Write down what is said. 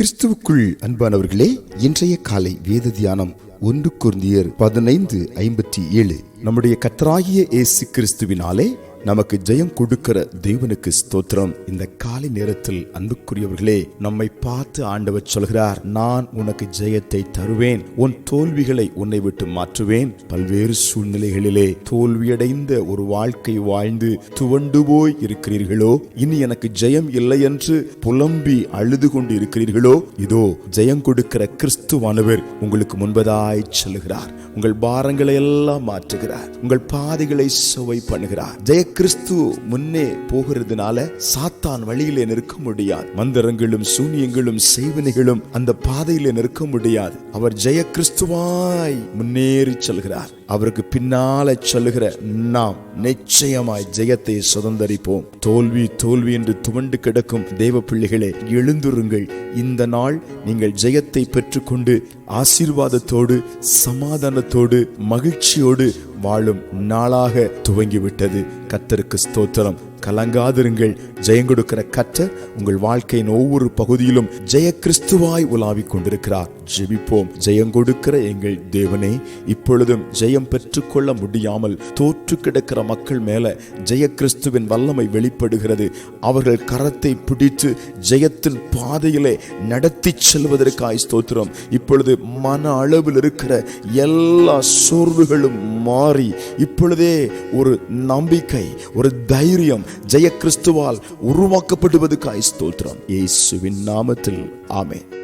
கிறிஸ்துவுக்குள் அன்பானவர்களே இன்றைய காலை வேத தியானம் ஒன்று குருந்தியர் பதினைந்து ஐம்பத்தி ஏழு. நம்முடைய கத்தராகிய இயேசு கிறிஸ்துவினாலே நமக்கு ஜெயம் கொடுக்கிற தேவனுக்கு ஸ்தோத்திரம். இந்த காலை நேரத்தில் அன்புக்குரியவர்களே நம்மை பார்த்து ஆண்டவர் சொல்கிறார் நான் உனக்கு ஜெயத்தை தருவேன் உன் தோல்விகளை உன்னை விட்டு மாற்றுவேன். பல்வேறு சூழ்நிலைகளிலே தோல்வியடைந்த ஒரு வாழ்க்கை வாழ்ந்து துவண்டு போய் இருக்கிறீர்களோ இனி எனக்கு ஜெயம் இல்லை என்று புலம்பி அழுது கொண்டு இருக்கிறீர்களோ இதோ ஜெயம் கொடுக்கிற கிறிஸ்துவானவர் உங்களுக்கு முன்பதாய் சொல்லுகிறார். உங்கள் பாரங்களை எல்லாம் மாற்றுகிறார். உங்கள் பாதைகளை சுவை பண்ணுகிறார். ஜெய கிறிஸ்து முன்னே போகிறதுனால சாத்தான் வழியிலே நிற்க முடியாது. மந்திரங்களும் சூனியங்களும் செய்வினைகளும் அந்த பாதையிலே நிற்க முடியாது. அவர் ஜெய கிறிஸ்துவாய் முன்னேறி செல்கிறார். அவருக்கு பின்னால சொல்லுகிற நாம் நிச்சயமாய் ஜெயத்தை சுதந்தரிப்போம். தோல்வி தோல்வி என்று துவண்டு கிடக்கும் தேவ பிள்ளைகளே எழுந்துருங்கள். இந்த நாள் நீங்கள் ஜெயத்தை பெற்றுக்கொண்டு ஆசீர்வாதத்தோடு சமாதானத்தோடு மகிழ்ச்சியோடு வாழும் நாளாக துவங்கிவிட்டது. கத்தருக்கு ஸ்தோத்திரம். கலங்காதிருங்கள். ஜெயம் கொடுக்கிற கற்ற உங்கள் வாழ்க்கையின் ஒவ்வொரு பகுதியிலும் ஜெய கிறிஸ்துவாய் உலாவிக் கொண்டிருக்கிறார். ஜெபிப்போம். ஜெயம் கொடுக்கிற எங்கள் தேவனே இப்பொழுதும் ஜெயம் பெற்றுக்கொள்ள முடியாமல் தோற்று கிடக்கிற மக்கள் மேல ஜெய கிறிஸ்துவின் வல்லமை வெளிப்படுகிறது. அவர்கள் கரத்தை பிடித்து ஜெயத்தின் பாதையிலே நடத்தி செல்வதற்காய் ஸ்தோத்திரம். இப்பொழுது மன அளவில் இருக்கிற எல்லா சோர்வுகளும் மாறி இப்பொழுதே ஒரு நம்பிக்கை ஒரு தைரியம் ஜெய கிறிஸ்துவால் உருவாக்கப்படுவதுக்காய் ஸ்தோத்திரம். இயேசுவின் நாமத்தில். ஆமே